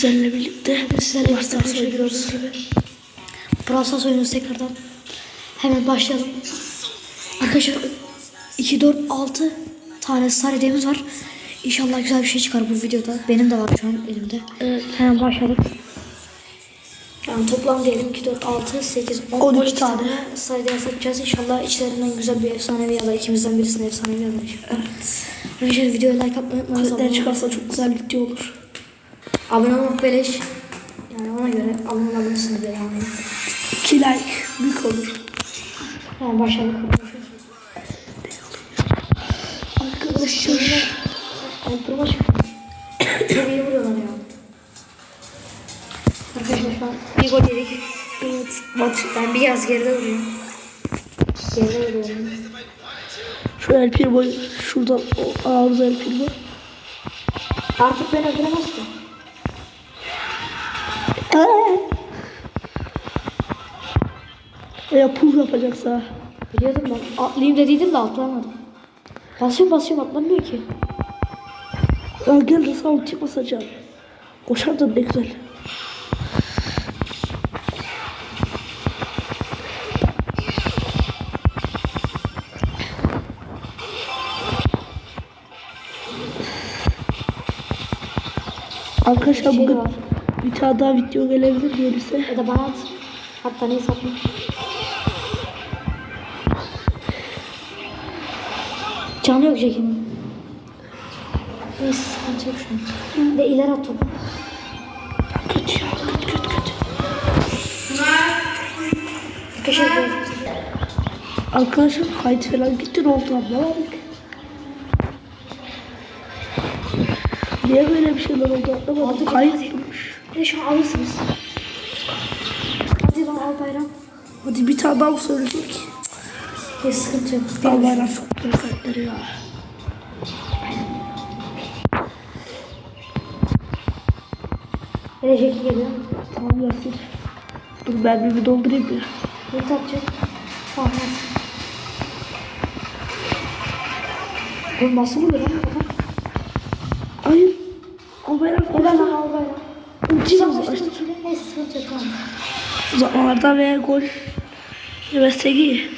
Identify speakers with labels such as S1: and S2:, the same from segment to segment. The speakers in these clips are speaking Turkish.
S1: sizlerle birlikte.
S2: Sizlerle
S1: oynuyoruz.
S2: gibi Brawl oynuyoruz tekrardan. Hemen başlayalım. Arkadaşlar 2, 4, 6 tane star hediyemiz var. İnşallah güzel bir şey çıkar bu videoda. Benim de var şu an elimde.
S1: Evet.
S2: Hemen başladık. Yani toplam diyelim ki 4, 6, 8, 10,
S1: 12
S2: 12 tane
S1: tane.
S2: star hediyesi yapacağız. İnşallah içlerinden güzel bir efsanevi ya da ikimizden birisine efsanevi alır.
S1: Evet.
S2: Arkadaşlar videoya like atmayı unutmayın. Abone-
S1: çıkarsa çok güzel video olur.
S2: Abone olmak beleş. Yani ona göre abone olabilirsiniz yani.
S1: 2 like büyük olur.
S2: Tamam başladık.
S1: Arkadaşlar.
S2: Kontrol çıktı. Çok iyi vuruyorlar ya. Arkadaşlar şu an bir gol yedik.
S1: Evet.
S2: Maç ben biraz geride duruyorum. Geride duruyorum.
S1: Şu El Primo şuradan o ağırız El Primo.
S2: Artık beni öldüremez ki.
S1: Ya pul yapacaksa.
S2: Biliyordum ben. Atlayayım dediydim de atlayamadım. Basıyorum basıyorum atlamıyor ki.
S1: Ya gel de sağ ulti basacağım. Koşardın ne güzel. Arkadaşlar
S2: şey
S1: bugün
S2: var.
S1: Bir tane daha video gelebilir gelirse.
S2: Ya da bana at. Hatta neyse atma. Canı yok Jack'in. Neyse sıkıntı yok şu an. Ve ileri at topu.
S1: Kötü ya kötü kötü kötü.
S2: Teşekkür ederim.
S1: Arkadaşlar kayıt falan gitti ne oldu anlamadık. Niye böyle bir şeyler oldu anlamadım. Kayıt.
S2: Bir de şu an alırsınız. Hadi lan al bayram.
S1: Hadi bir tane daha mı söyleyecek?
S2: Hiç sıkıntı yok.
S1: Allah bayram çok güzel kayıtları ya.
S2: Bir Jack'i geliyor.
S1: Tamam Yasin. Dur ben bir doldurayım ya.
S2: Ne atacak? Tamam. Oğlum nasıl vuruyor lan
S1: Uzatmalarda ve gol. Yemezsek iyi.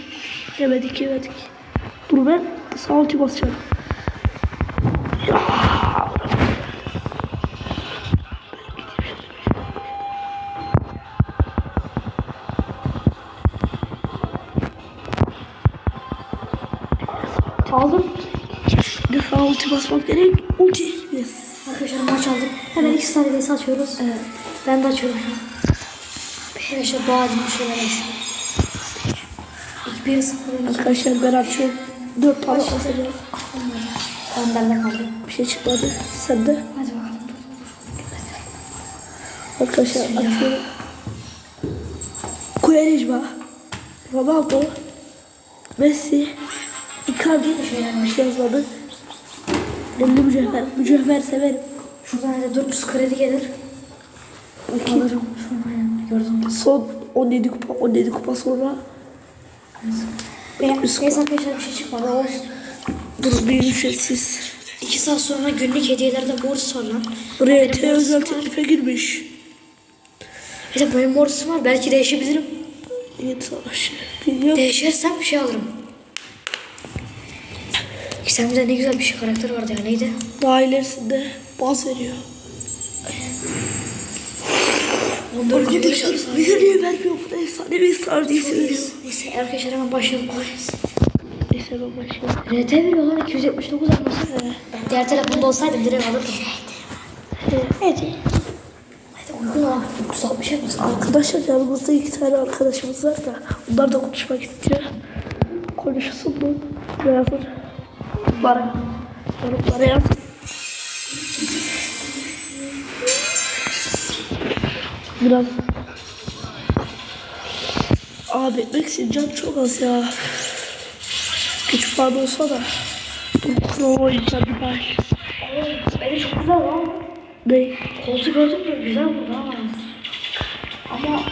S1: Yemedik yemedik. Dur ben sağ ulti basacağım. Ya.
S2: Aldım.
S1: Bir de sağ ulti basmak gerek. Ulti. Yes.
S2: Arkadaşlar maç aldık. Hemen iki tane desi açıyoruz. Evet. Ben de açıyorum. Arkadaşlar edin bir şeyler açıyor. İlk bir sıfır önce.
S1: Arkadaşlar ben açıyorum. Dört tane basacağım.
S2: Ben benden kaldım.
S1: Bir şey çıkmadı. Sen de.
S2: Hadi bakalım.
S1: Arkadaşlar açıyorum. Ronaldo. Messi. Icardi. Bir şey yazmadı. Elli mücevher. Mücevher severim.
S2: Şuradan da 400 kredi gelir. Alırım. Sonra yani gördüm.
S1: Son 17 kupa 17 kupa sonra
S2: neyse arkadaşlar bir şey çıkmadı. Olsun.
S1: dur bir ücretsiz.
S2: 2 saat sonra günlük hediyelerde morris var lan.
S1: Buraya
S2: morrisim
S1: özel teklife girmiş.
S2: Mesela benim morrisim var. Belki değişebilirim.
S1: Yedi savaşı. Bilmiyorum.
S2: Değişirsem bir şey alırım. İşte ne güzel bir şey karakter vardı ya neydi?
S1: Daha ilerisinde baz veriyor.
S2: Onları
S1: Arkadaşlar bir niye vermiyor bu da efsanevi star diye söylüyor.
S2: Neyse arkadaşlar hemen başlayalım.
S1: Neyse ben başlayayım.
S2: RT veriyor lan 279 alması. Diğer telefonda olsaydım direkt alırdım.
S1: Hadi.
S2: Hadi uygun ha. 360 yapmasın.
S1: Arkadaşlar yanımızda iki tane arkadaşımız var da onlar da konuşmak istiyor. Konuşsun mu? Ne yazın? Bana. Yorumlara yazın. Biraz Abi için can çok az ya. Küçük falan olsa da. Kral oynayacağım bir baş.
S2: Beni çok güzel lan.
S1: Ne?
S2: Koltuğu gördün mü? Güzel bu ha. Ama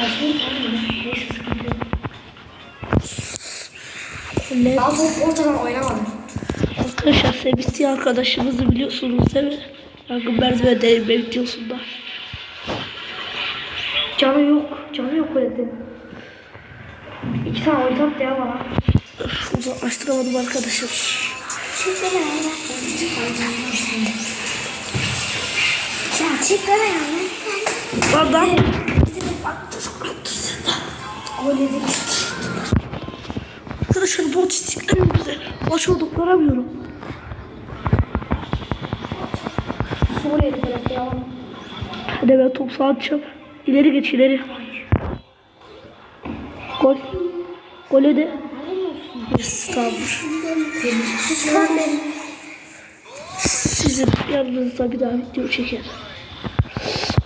S2: basmayı tanımıyorum. Neyse sıkıntı yok. Daha top ortadan oynamadım.
S1: Arkadaşlar Sebastian arkadaşımızı biliyorsunuz değil mi? Yangın merdivende eğilme videosunda.
S2: Canı yok. Canı yok Colette'nin. İki tane oyun attı ya bana.
S1: Uzaklaştıramadım arkadaşlar.
S3: Ya çıkar ya.
S1: Lan. Arkadaşlar bot istiklerim bize. Maç olduk varamıyorum.
S2: Suriye'de Colette ya.
S1: Hadi ben top sağa atacağım. İleri geç ileri. Gol. Gole de. Tamamdır. Sizin yanınızda bir daha video çeker.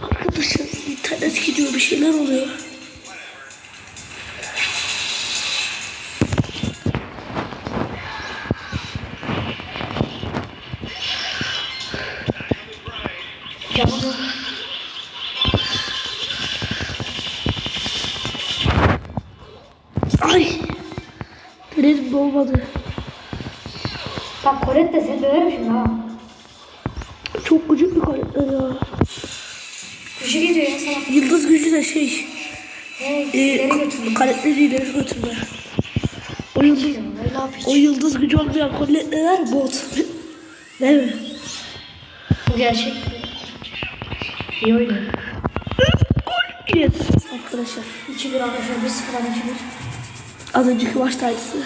S1: Arkadaşlar internet gidiyor bir şeyler oluyor.
S2: Canı
S1: De olmadı.
S2: Bak Colette de seni döverim şimdi ha.
S1: Çok gıcık bir karakter ya.
S2: Kuşu gidiyor ya salak.
S1: Yıldız gücü de şey.
S2: Hey,
S1: E, karakteri ileri götürme. O yıldız,
S2: yapıyor.
S1: o yıldız gücü olmayan kolyeler bot. Değil mi?
S2: Bu gerçek. İyi oynuyor.
S1: Gol. Yes. Arkadaşlar
S2: 2-1 arkadaşlar 1-0'dan 2-1.
S1: az önceki maçta aynısı.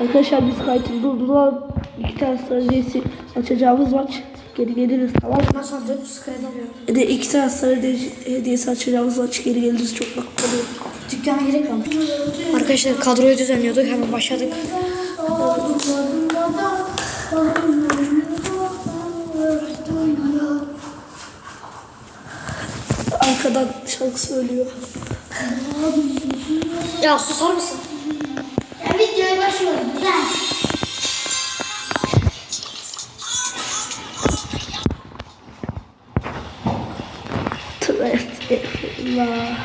S1: Arkadaşlar biz kayıtını durdular. İki tane stratejisi açacağımız maç. Geri geliriz tamam mı?
S2: Ondan sonra 400 kredi alıyorum.
S1: Bir de iki tane strateji hediyesi açacağımız maç. Geri geliriz çok oluyorum.
S2: Dükkana gerek kaldı. Arkadaşlar kadroyu düzenliyorduk. Hemen başladık.
S1: Arkadan şarkı söylüyor.
S2: Ya susar mısın?
S3: Videoya başlıyorum. Güzel.
S1: Tövbe estağfurullah.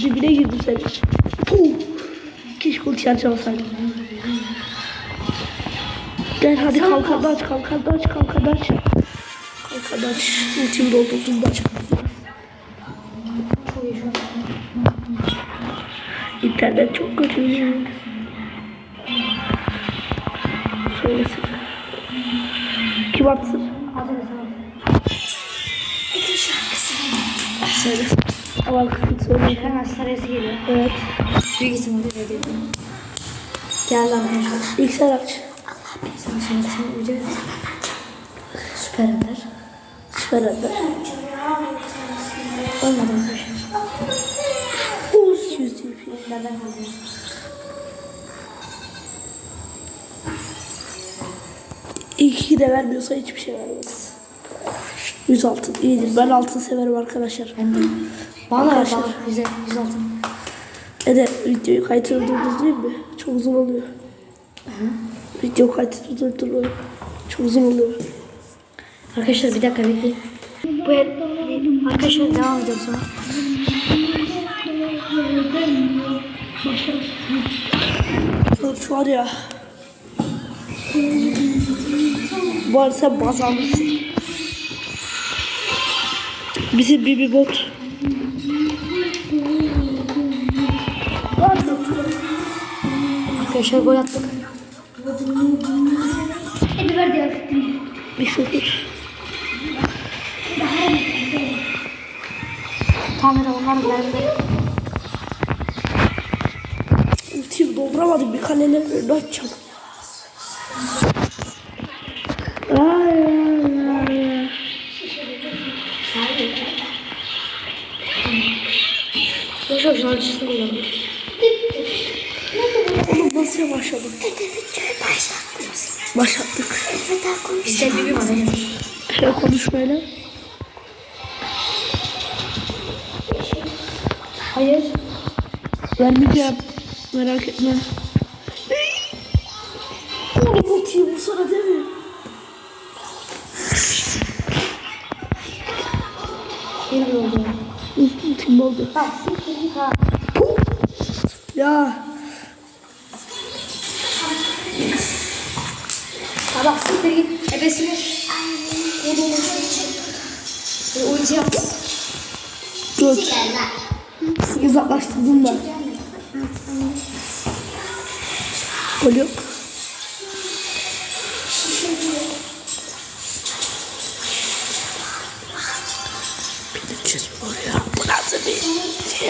S1: Dibine girdim seni. Puh. Keşke ulti harcamasaydım. Gel hadi kalkan aç, kalkan aç, kalkan aç. Kalkan aç. Ultimi doldurdum da aç. İnternet çok kötü. Söylesin. Kim atsın?
S2: De tamam.
S1: Söyle. Ama kızım söyle.
S2: Hemen sarısı geliyor.
S1: Evet.
S2: Büyük ihtimalle öyle değil. Geldi arkadaşlar.
S1: İlk sen aç.
S2: Sen sen sen video Süper Ender.
S1: Süper Ender.
S2: Olmadı arkadaşlar.
S1: Buz 100
S2: Nereden kaldı?
S1: İlk iki de vermiyorsa hiçbir şey vermez. 100 altın iyidir. Ben altın severim arkadaşlar.
S2: Ben de. Bana
S1: Arkadaşlar.
S2: bana. Güzel. Güzel altın.
S1: E de videoyu kaydını durdurayım mı? Çok uzun oluyor. Video kaydını durdurayım. Çok uzun oluyor.
S2: Arkadaşlar bir dakika bekleyin. Bu arkadaşlar devam ediyoruz sonra.
S1: Şu var ya. Bu arada sen baz almışsın. Bizim Bibi bot.
S2: Arkadaşlar gol attık.
S3: Hadi ver diyor.
S1: Bir sıfır.
S2: Hadi onlar bende.
S1: Dolduramadım. Bir kalenin önünü açacağım. Ay, ay, ay.
S2: Arkadaşlar şunun ölçüsünü kullandım.
S1: Oğlum nasıl başladık?
S3: Videoyu.
S1: Başlattık.
S3: Efe daha konuş.
S2: İşte bir var. hadi.
S1: Şöyle konuşmayla.
S2: Hayır.
S1: Vermeyeceğim. Merak etme. Oğlum ultiyi bu sana değil mi?
S2: Bir oldu.
S1: Ultim oldu. Ya.
S2: Bak siktir git. Ebesini. Yaptım.
S1: Göt. Uzaklaştırdım ben. Gol yok. Biteceğiz buraya. Bu nasıl bir şey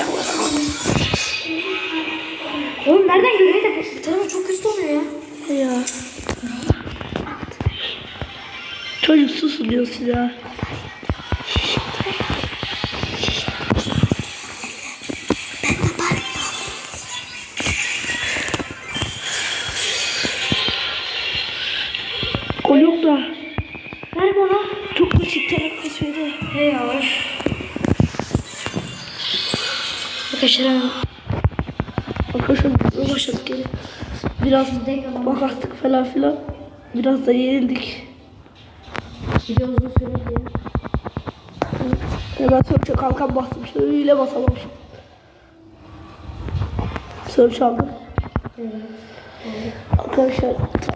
S2: Oğlum nereden görüyor da telefon çok kötü oluyor ya.
S1: ya? Çocuk susuluyorsun ya. Gol yok da.
S2: Ver bana.
S1: Çok basit taraf kasıyordu.
S2: He ya. Arkadaşlar
S1: Arkadaşlar biz başladık geri. Biraz bakastık falan filan. Biraz da yenildik.
S2: video uzun süre diye.
S1: Hemen Sörç'e kalkan bastım. Şöyle basamamışım. Sörç aldım. Arkadaşlar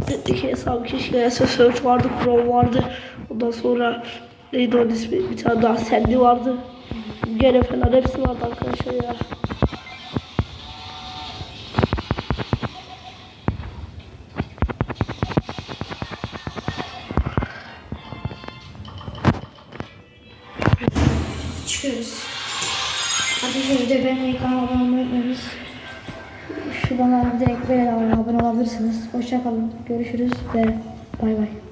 S1: tabletteki hesabı keşke gelse Search vardı, Chrome vardı. Ondan sonra neydi onun ismi? Bir tane daha Sandy vardı. Gene falan hepsi vardı arkadaşlar ya.
S2: Hoşçakalın. Görüşürüz ve
S1: bay bay.